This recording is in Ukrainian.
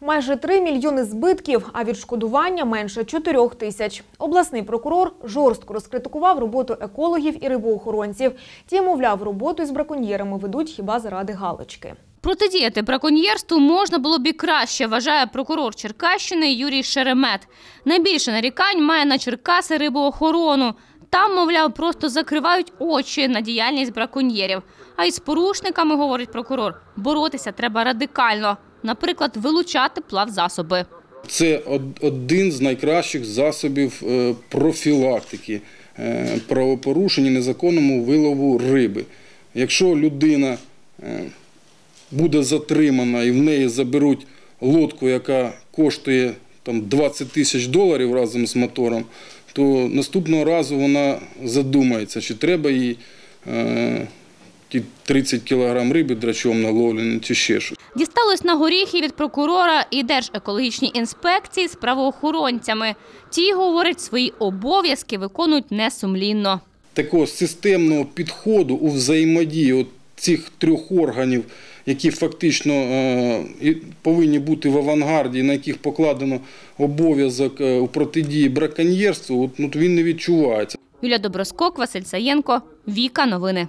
Майже 3 мільйони збитків, а відшкодування менше 4 тисяч. Обласний прокурор жорстко розкритикував роботу екологів і рибоохоронців. Ті, мовляв, роботу із браконьєрами ведуть хіба заради галочки. Протидіяти браконьєрству можна було б і краще, вважає прокурор Черкащини Юрій Шеремет. Найбільше нарікань має на Черкаси рибоохорону. Там, мовляв, просто закривають очі на діяльність браконьєрів. А із порушниками, говорить прокурор, боротися треба радикально. Наприклад, вилучати плавзасоби. Це один з найкращих засобів е, профілактики е, правопорушень і незаконному вилову риби. Якщо людина е, буде затримана і в неї заберуть лодку, яка коштує там, 20 тисяч доларів разом з мотором, то наступного разу вона задумається, чи треба їй 30 кілограм риби драчом наловлені, чи ще щось. Дісталось на горіхи від прокурора і Держекологічній інспекції з правоохоронцями. Ті, говорять, свої обов'язки виконують несумлінно. такого системного підходу у взаємодії от цих трьох органів, які фактично е, повинні бути в авангарді, на яких покладено обов'язок е, у протидії браконьєрству, от, ну, він не відчувається. Юлія Доброскок, Василь Саєнко, Віка. Новини.